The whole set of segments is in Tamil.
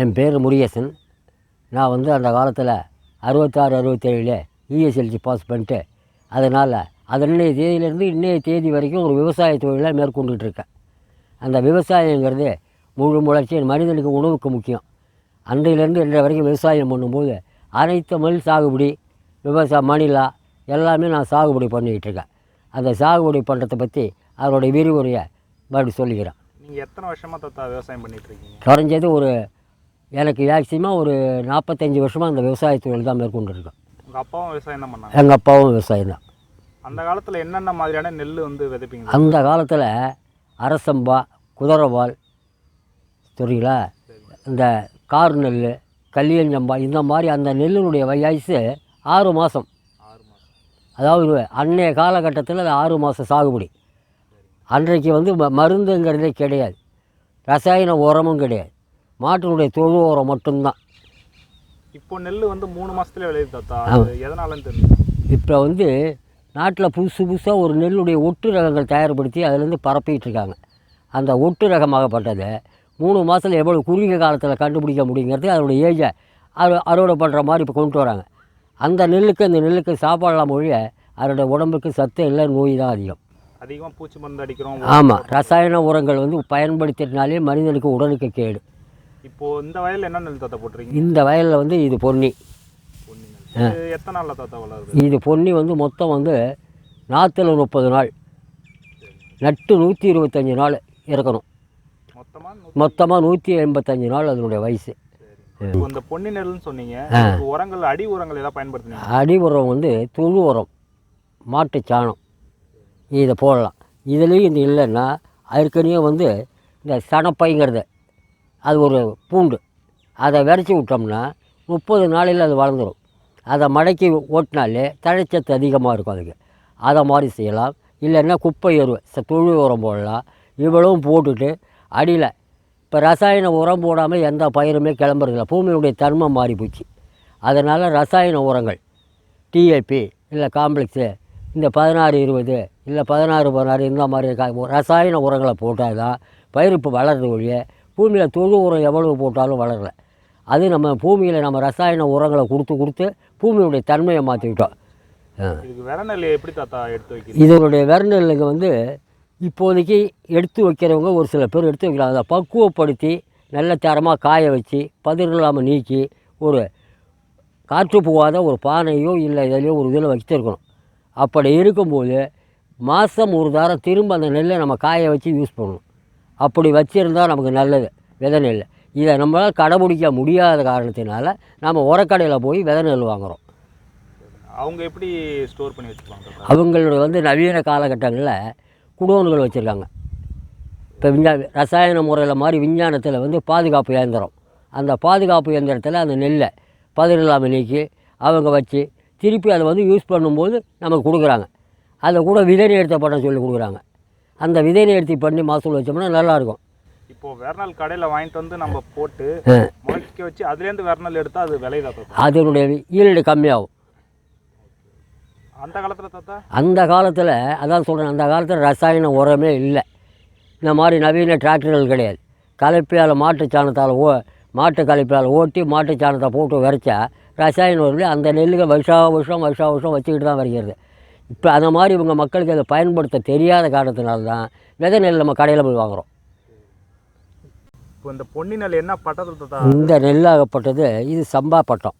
என் பேர் முருகேசன். நான் வந்து அந்த காலத்தில் அறுபத்தாறு அறுபத்தேழில் இஎஸ்எல்சி பாஸ் பண்ணிட்டு அதனால் அதன்னைய தேதியிலேருந்து இன்னைய தேதி வரைக்கும் ஒரு விவசாய தொழிலை மேற்கொண்டுட்டு இருக்கேன் அந்த விவசாயங்கிறது முழு முயற்சி மனிதனுக்கு உணவுக்கு முக்கியம். அன்றையிலேருந்து இன்றைய வரைக்கும் விவசாயம் பண்ணும்போது அனைத்து நெல் சாகுபடி விவசாய மணிலா எல்லாமே நான் சாகுபடி பண்ணிக்கிட்டு இருக்கேன் அந்த சாகுபடி பண்ணுறதை பற்றி அதனுடைய விரிவுரையை மறுபடியும் சொல்லிக்கிறேன். நீங்கள் எத்தனை வருஷமாக தாத்தா விவசாயம் பண்ணிட்டு இருக்கீங்க குறைஞ்சது ஒரு எனக்கு மேக்சிமம் ஒரு நாற்பத்தஞ்சு வருஷமாக அந்த விவசாய தொழில் தான் மேற்கொண்டுருக்கேன். உங்கள் அப்பாவும் விவசாயம் தான் பண்ணாங்க? எங்கள் அப்பாவும் விவசாயம் தான். அந்த காலத்தில் என்னென்ன மாதிரியான நெல் வந்து விதைப்பீங்க? அந்த காலத்தில் அரசம்பா குதிரவால் தெரியுங்களா இந்த கார் நெல் கல்லியஞ்சம்பா இந்த மாதிரி அந்த நெல்லினுடைய வயசு ஆறு மாதம் ஆறு மாதம் அதாவது அன்னைய காலகட்டத்தில் அது ஆறு மாதம் சாகுபடி. அன்றைக்கு வந்து ம- மருந்துங்கிறதே கிடையாது. ரசாயன உரமும் கிடையாது. மாட்டினுடைய தொழு உரம் மட்டும்தான். இப்போ நெல் வந்து மூணு மாசத்துல விளையுது தாத்தா. எதனாலன்னு தெரியல இப்போ வந்து நாட்டில் புதுசு புதுசாக ஒரு நெல்லுடைய ஒட்டு ரகங்கள் தயார்படுத்தி அதுலேருந்து பரப்பிட்டு இருக்காங்க. அந்த ஒட்டு ரகமாகப்பட்டதை மூணு மாதத்தில் எவ்வளோ குறுகிய காலத்தில் கண்டுபிடிக்க முடியுங்கிறது அதோடைய ஏஜை அறு அறுவடை பண்ணுற மாதிரி இப்போ கொண்டு வராங்க. அந்த நெல்லுக்கு அந்த நெல்லுக்கு சாப்பாடலாம் மொழிய அதோட உடம்புக்கு சத்து இல்லை நோய் தான் அதிகம். அதிகமாக பூச்சி மருந்து அடிக்கிறோம். ஆமாம் ரசாயன உரங்கள் வந்து பயன்படுத்தினாலே மனிதனுக்கு உடலுக்கு கேடு. இப்போ இந்த வயல்ல என்ன நெல் தாத்தா போட்டிருக்கீங்க? இந்த வயலில் வந்து இது பொன்னி. எத்தனை நாள்ல தாத்தா வளருது? இது பொன்னி வந்து மொத்தம் வந்து நாற்றுல முப்பது நாள். நட்டு நூற்றி இருபத்தஞ்சி நாள் இருக்கணும் மொத்தமா நூ- மொத்தமாக நூற்றி எண்பத்தஞ்சு நாள் அதனுடைய வயசு. இந்த பொன்னி நெல்னு சொன்னீங்க உரங்கள் அடி உரங்கள் ஏதாவது பயன்படுத்துனீங்க அடி உரம் வந்து தொழு உரம் மாட்டுச் சாணம். இதை போடலாம். இதுலேயும் இது இல்லைன்னா ஏற்கனவே வந்து இந்த சனப்பைங்கிறது அது ஒரு பூண்டு. அதை விரைச்சி விட்டோம்னா முப்பது நாளையில் அது வளர்ந்துடும் அதை மடக்கி ஓட்டினாலே தழைச்சத்து அதிகமாக இருக்கும் அதுக்கு. அதை மாதிரி செய்யலாம். இல்லைன்னா குப்பை எரு ச- தொழு உரம் போடலாம். இவ்வளவும் போட்டுட்டு அடியில் இப்போ ரசாயன உரம் போடாமல் எந்த பயிருமே கிளம்புறதில்ல. பூமியுடைய தன்மை மாறி போச்சு. அதனால் ரசாயன உரங்கள் டிஏபி இல்லை காம்ப்ளெக்ஸு இந்த பதினாறு இருபது இல்லை பதினாறு பதினாறு இந்த மாதிரி ரசாயன உரங்களை போட்டால் தான் பயிர் இப்போ வளர்றது ஒழிய பூமியில் தொழு உரம் எவ்வளவு போட்டாலும் வளரல. அது நம்ம பூமியில் நம்ம ரசாயன உரங்களை கொடுத்து கொடுத்து பூமியுடைய தன்மையை மாற்றிக்கிட்டோம் எப்படி தாத்தா எடுத்து வைக்கிறீங்க? இதனுடைய வெறுநெல்லுங்க வந்து இப்போதைக்கு எடுத்து வைக்கிறவங்க ஒரு சில பேர் எடுத்து வைக்கிறாங்க. அதை பக்குவப்படுத்தி நல்ல தரமாக காய வச்சு பதிர் இல்லாமல் நீக்கி ஒரு காற்று போகாத ஒரு பானையோ இல்லை இதிலையோ ஒரு இதில் வச்சுருக்கணும் அப்படி இருக்கும்போது மாதம் ஒரு தாரம் திரும்ப அந்த நெல்லை நம்ம காய வச்சு யூஸ் பண்ணணும். அப்படி வச்சுருந்தா நமக்கு நல்லது விதை நெல். இதை நம்மளால் கடைபிடிக்க முடியாத காரணத்தினால நம்ம உரக்கடையில் போய் விதை நெல் வாங்குகிறோம் அவங்க எப்படி ஸ்டோர் பண்ணி வச்சுப்பாங்க தாத்தா அவங்களோட வந்து நவீன காலகட்டங்களில் குடோன்கள் வச்சுருக்காங்க. இப்போ விஞ்ஞா ரசாயன முறையில் மாதிரி விஞ்ஞானத்தில் வந்து பாதுகாப்பு இயந்திரம். அந்த பாதுகாப்பு இயந்திரத்தில் அந்த நெல்லை பதிர் இல்லாமல் நீக்கி அவங்க வச்சு திருப்பி அதை வந்து யூஸ் பண்ணும்போது நமக்கு கொடுக்குறாங்க. அதை கூட விதை நேர்த்தி பண்ண சொல்லி கொடுக்குறாங்க. அந்த விதை நேர்த்தி பண்ணி மகசூல் வச்சோம்னா நல்லாயிருக்கும். இப்போ வெர்னல் கடையில் வாங்கிட்டு வந்து நம்ம போட்டு முளைக்க வச்சு அதுலேருந்து வெர்னல் எடுத்தால் அது தாத்தா. அதனுடைய ஈல்டு கம்மியாகும். அந்த காலத்தில் தாத்தா? அந்த காலத்தில் அதான் சொல்கிறேன் அந்த காலத்தில் ரசாயன உரமே இல்லை. இந்த மாதிரி நவீன டிராக்டர்கள் கிடையாது. கலப்பையால் மாட்டு சாணத்தால் ஓ மாட்டு கலப்பையால் ஓட்டி மாட்டு சாணத்தை போட்டு விரைச்சா ரசாயன உரம் அந்த நெல்லுங்க வருஷா வருஷம் வருஷா வருஷம் வச்சுக்கிட்டு தான் வருகிறது. இப்போ அந்த மாதிரி இவங்க மக்களுக்கு அதை பயன்படுத்த தெரியாத காரணத்தினால தான் விதை நெல் நம்ம கடையில் போய் வாங்குகிறோம் இப்போ இந்த பொன்னி நெல் என்ன பட்டத்தில் இந்த நெல்லாகப்பட்டது இது சம்பா பட்டம்.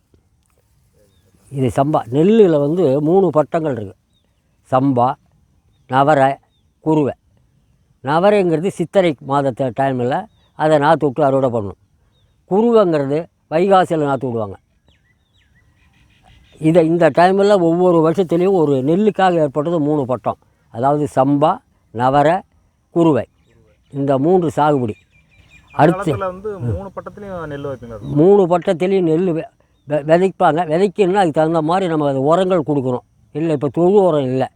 இது சம்பா நெல்லில் வந்து மூணு பட்டங்கள் இருக்குது சம்பா நவரை குருவை. நவரைங்கிறது சித்திரை மாதத்தை டைமில் அதை நாற்று விட்டு அறுவடை பண்ணணும். குருவைங்கிறது வைகாசியில் நாற்று விடுவாங்க. இதை இந்த டைமில் ஒவ்வொரு வருஷத்துலேயும் ஒரு நெல்லுக்காக ஏற்பட்டது மூணு பட்டம். அதாவது சம்பா நவரை குருவை. இந்த மூன்று சாகுபடி. அடுத்து மூணு பட்டத்துலையும் நெல் வைப்பீங்களா தாத்தா? மூணு பட்டத்துலேயும் நெல் விதைப்பாங்க. விதைக்கணும்னா அதுக்கு தகுந்த மாதிரி நம்ம அது உரங்கள் கொடுக்குறோம் இல்லை இப்போ தொழு உரம் இல்லை.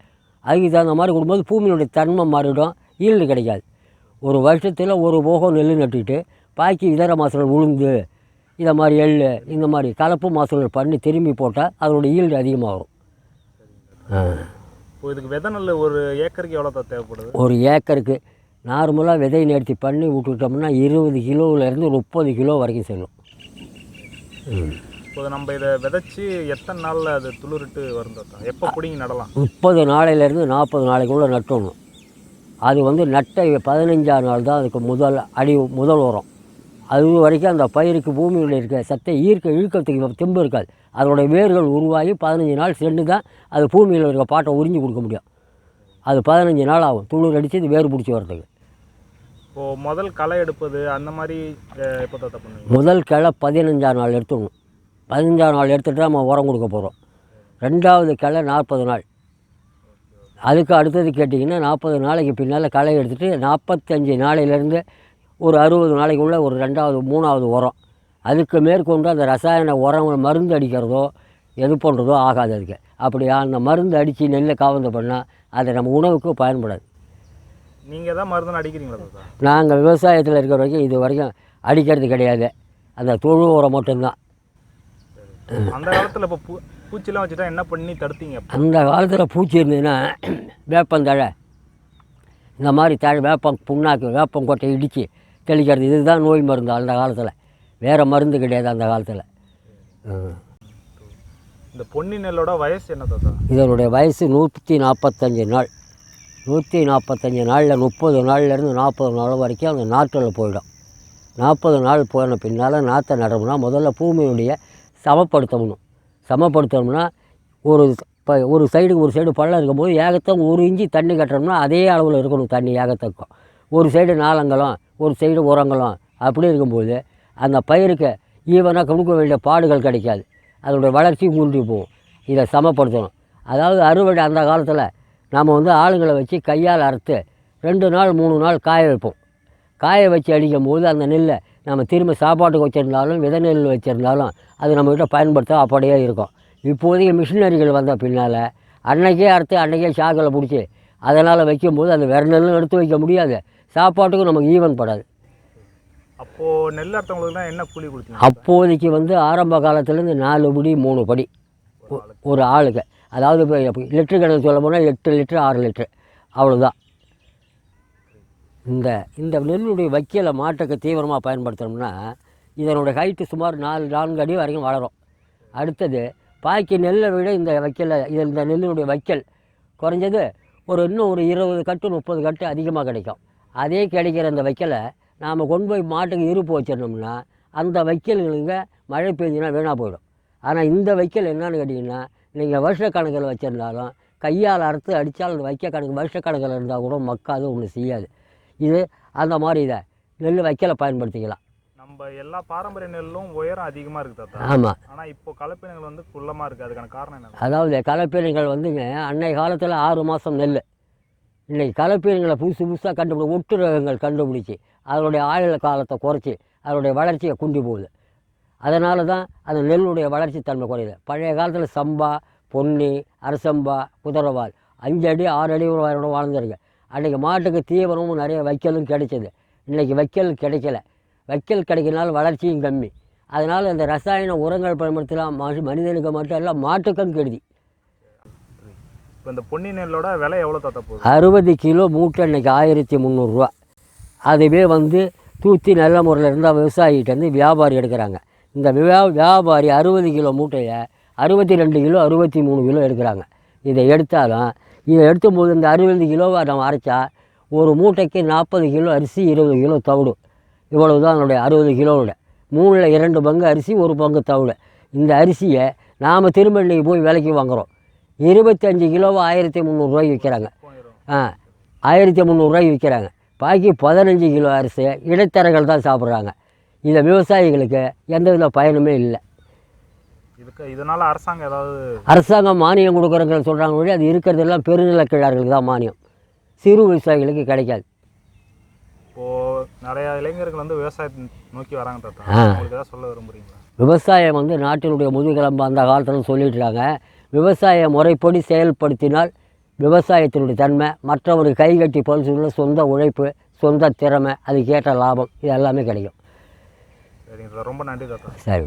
அதுக்கு தகுந்த மாதிரி கொடுக்கும்போது பூமியினுடைய தன்மை மாறிடும். ஈல்டு கிடைக்காது. ஒரு வருஷத்தில் ஒரு போகம் நெல் நட்டுக்கிட்டு பாக்கி இதர மாதங்கள் உளுந்து இதை மாதிரி எள் இந்த மாதிரி கலப்பு மாதங்கள் பண்ணி திரும்பி போட்டால் அதோட ஈல்டு அதிகமாக வரும் ஆ. இப்போ இதுக்கு விதை நெல் ஒரு ஏக்கருக்கு எவ்வளோ தான் தேவைப்படுது? ஒரு ஏக்கருக்கு நார்மலாக விதை நேர்த்தி பண்ணி விட்டுட்டோம்னா இருபது கிலோவிலேருந்து முப்பது கிலோ வரைக்கும் செல்லும். இப்போ நம்ம இதை விதைச்சி எத்தனை நாள்ல அது துளிரிட்டு வரும் தாத்தா? எப்போ பிடிங்கி நடலாம்? முப்பது நாளையிலேருந்து நாற்பது நாளைக்குள்ளே நட்டணும். அது வந்து நட்ட பதினஞ்சாம் நாள் தான் அதுக்கு முதல் அடி முதல் உரம். அது வரைக்கும் அந்த பயிருக்கு பூமியில் இருக்க சத்தை ஈர்க்க இழுக்கிறதுக்கு தெம்பு இருக்காது. அதோடைய வேர்கள் உருவாகி பதினஞ்சு நாள் சென்று தான் அது பூமியில் இருக்க பாட்டை உறிஞ்சி கொடுக்க முடியும். அது பதினஞ்சு நாள் ஆகும். துளிர் அடித்து இது வேர் பிடிச்சி வர்றதுக்கு. இப்போ முதல் களை எடுப்பது அந்த மாதிரி முதல் கிளை பதினஞ்சாம் நாள் எடுத்துடணும். பதினஞ்சாம் நாள் எடுத்துகிட்டு நம்ம உரம் கொடுக்க போகிறோம் ரெண்டாவது கிளை நாற்பது நாள். அதுக்கு அடுத்தது கேட்டிங்கன்னா நாற்பது நாளைக்கு பின்னால் களை எடுத்துகிட்டு நாற்பத்தஞ்சு நாளையிலேருந்து ஒரு அறுபது நாளைக்குள்ளே ஒரு ரெண்டாவது மூணாவது உரம். அதுக்கு மேற்கொண்டு அந்த ரசாயன உரம் மருந்து அடிக்கிறதோ எது பண்ணுறதோ ஆகாது அதுக்கு. அப்படி அந்த மருந்து அடித்து நெல்லை காவந்து பண்ணால் அது நம்ம உணவுக்கு பயன்படாது. நீங்கள் தான் மருந்து அடிக்கிறீங்களா நாங்கள் விவசாயத்தில் இருக்கிற வரைக்கும் இது வரைக்கும் அடிக்கிறது கிடையாது. அந்த தொழு உரம் மட்டும்தான். அந்த காலத்தில் இப்போ பூ பூச்சிலாம் வச்சுட்டா என்ன பண்ணி தடுத்தீங்க? அந்த காலத்தில் பூச்சி இருந்ததுன்னா வேப்பந்தழை. இந்த மாதிரி தழை வேப்பம் புண்ணாக்கு வேப்பங்கொட்டை இடித்து தெளிக்கிறது. இதுதான் நோய் மருந்து அந்த காலத்தில். வேறு மருந்து கிடையாது அந்த காலத்தில். இந்த பொன்னி நெல்லோட வயசு என்ன தாத்தா? இதனுடைய வயசு நூற்றி நாற்பத்தஞ்சு நாள். நூற்றி நாற்பத்தஞ்சு நாளில் முப்பது நாள்லேருந்து நாற்பது நாள் வரைக்கும் அந்த நாற்றில் போயிடும். நாற்பது நாள் போன பின்னால் நாற்றை நடணும்னா முதல்ல பூமியுடைய சமப்படுத்தணும். சமப்படுத்தணும்னா ஒரு இப்போ ஒரு சைடுக்கு ஒரு சைடு பள்ளம் இருக்கும்போது ஏகத்தம் ஒரு இஞ்சி தண்ணி கட்டணும்னா அதே அளவில் இருக்கணும் தண்ணி ஏகத்தக்கும். ஒரு சைடு நாளங்கலம் ஒரு சைடு உரங்களும். அப்படி இருக்கும்போது அந்த பயிருக்கு ஈவனாக கொடுக்க வேண்டிய பாடுகள் கிடைக்காது. அதனுடைய வளர்ச்சி குன்றி போகும். இதை சமப்படுத்தணும். அதாவது அறுவடை அந்த காலத்தில் நாம் வந்து ஆளுங்களை வச்சு கையால் அறுத்து ரெண்டு நாள் மூணு நாள் காய வைப்போம். காய வச்சு அடிக்கும் போது அந்த நெல்லை நம்ம திரும்ப சாப்பாட்டுக்கு வச்சுருந்தாலும் விதை நெல் வச்சுருந்தாலும் அது நம்மக்கிட்ட பயன்படுத்த அப்படியே இருக்கும். இப்போதைக்கு மிஷினரிகள் வந்த பின்னால் அன்னைக்கே அறுத்து அன்னைக்கே சாக்கில் பிடிச்சி அதனால் வைக்கும்போது அந்த வேறு நெல்லும் எடுத்து வைக்க முடியாது. சாப்பாட்டுக்கும் நமக்கு ஈவன் படாது. அப்போ நெல் அறுத்தவங்களுக்குலாம் என்ன கூலி கொடுத்தீங்க? அப்போதைக்கு வந்து ஆரம்ப காலத்துலேருந்து நாலு படி மூணு படி. ஒரு ஆளுக்கு. அதாவது இப்போ லிட்டரு கணக்கு சொல்ல போனால் எட்டு லிட்டரு ஆறு லிட்டரு. அவ்வளோதான் இந்த இந்த நெல்லுடைய வைக்கலை மாட்டுக்கு தீவிரமாக பயன்படுத்தணும்னா இதனுடைய ஹைட்டு சுமார் நாலு நான்கு அடி வரைக்கும் வளரும். அடுத்தது பாக்கி நெல்லை விட இந்த வைக்கலை இது இந்த நெல்லினுடைய வைக்கல் குறைஞ்சது ஒரு இன்னும் ஒரு இருபது கட்டு முப்பது கட்டு அதிகமாக கிடைக்கும். அதே கிடைக்கிற அந்த வைக்கலை நாம் கொண்டு போய் மாட்டுக்கு இருப்பு வச்சிருந்தோம்னா அந்த வைக்கல்களுங்க மழை பெஞ்சுனா வீணாக போயிடும். ஆனால் இந்த வைக்கல் என்னன்னு கேட்டிங்கன்னா நீங்கள் வருஷக்கணக்கில் வச்சுருந்தாலும் கையால் அறுத்து அடித்தால் அந்த வைக்க கணக்கு வருஷக்கணக்கில் இருந்தால் கூட மக்காது ஒன்று செய்யாது. இது அந்த மாதிரி இதை நெல் வைக்கலை பயன்படுத்திக்கலாம். நம்ம எல்லா பாரம்பரிய நெல்லும் உயரம் அதிகமாக இருக்குது ஆமாம் ஆனால் இப்போ கலப்பினங்கள் வந்து குள்ளமாக இருக்குது. அதுக்கான காரணம் என்ன அதாவது கலப்பீனங்கள் வந்துங்க அன்னை காலத்தில் ஆறு மாதம் நெல். இன்றைக்கி கலப்பீனங்களை புதுசு புதுசாக கண்டுபிடி ஒட்டு ரகங்கள் கண்டுபிடிச்சி அதனுடைய ஆயுள காலத்தை குறைச்சி அதனுடைய வளர்ச்சியை குண்டி போகுது. அதனால தான் அந்த நெல்லுடைய வளர்ச்சி தன்மை குறையுது. பழைய காலத்தில் சம்பா பொன்னி அரசம்பா குதிரவால் அஞ்சு அடி ஆறு அடி வரை வாழ்ந்துருக்கு அன்றைக்கி மாட்டுக்கு தீவிரமும் நிறைய வைக்கலும் கிடைச்சது. இன்றைக்கி வைக்கல் கிடைக்கல. வைக்கல் கிடைக்கிறனால வளர்ச்சியும் கம்மி. அதனால் இந்த ரசாயன உரங்கள் பயன்படுத்தலாம். மனு- மனிதனுக்கு மட்டும் இல்லை மாட்டுக்கும் கெடுதி. இப்போ இந்த பொன்னி நெல்லோட விலை எவ்வளோ தாத்தா போகுது? அறுபது கிலோ மூட்டை இன்னைக்கு ஆயிரத்தி முந்நூறுரூவா. அதுவே வந்து தூத்தி நல்ல முறையில் இருந்தால் விவசாயிகிட்டேருந்து வியாபாரி எடுக்கிறாங்க. இந்த வியா வியாபாரி அறுபது கிலோ மூட்டையை அறுபத்தி ரெண்டு கிலோ அறுபத்தி மூணு கிலோ எடுக்கிறாங்க. இதை எடுத்தாலும் இதை எடுக்கும்போது இந்த அறுபது கிலோவை நம்ம அரைச்சா ஒரு மூட்டைக்கு நாற்பது கிலோ அரிசி இருபது கிலோ தவிடு. இவ்வளவு தான் அதனுடைய அறுபது கிலோவோட. மூணில் இரண்டு பங்கு அரிசி ஒரு பங்கு தவிடு. இந்த அரிசியை நாம் திரும்ப இன்றைக்கி போய் விலைக்கு வாங்குகிறோம் இருபத்தஞ்சி கிலோவை ஆயிரத்தி முந்நூறுரூவாய்க்கு விற்கிறாங்க. ஆ ஆயிரத்தி முந்நூறுரூவாய்க்கு விற்கிறாங்க. பாக்கி பதினஞ்சு கிலோ அரிசி இடைத்தரகர்கள் தான் சாப்பிட்றாங்க. இதை விவசாயிகளுக்கு எந்த வித பயனுமே இல்லை. இதுக்கு இதனால அரசாங்கம் ஏதாவது அரசாங்கம் மானியம் கொடுக்குறவங்க சொல்கிறாங்க வழி அது இருக்கிறதெல்லாம் பெருநிலக்கிழார்களுக்கு தான் மானியம். சிறு விவசாயிகளுக்கு கிடைக்காது. இப்போ நிறைய இளைஞர்கள் வந்து விவசாயத்தை நோக்கி வராங்க தாத்தா. உங்களுக்கு ஏதாவது சொல்ல விரும்புறீங்களா? விவசாயம் வந்து நாட்டினுடைய முதுகெலும்பு அந்த காலத்தில் சொல்லிட்டு இருக்காங்க. விவசாய முறைப்படி செயல்படுத்தினால் விவசாயத்தினுடைய தன்மை மற்றவர் கைகட்டி போல் சொல்ல சொந்த உழைப்பு சொந்த திறமை அதுக்கேற்ற லாபம் இது எல்லாமே கிடைக்கும். சரிங்க ரொம்ப நன்றி சரி.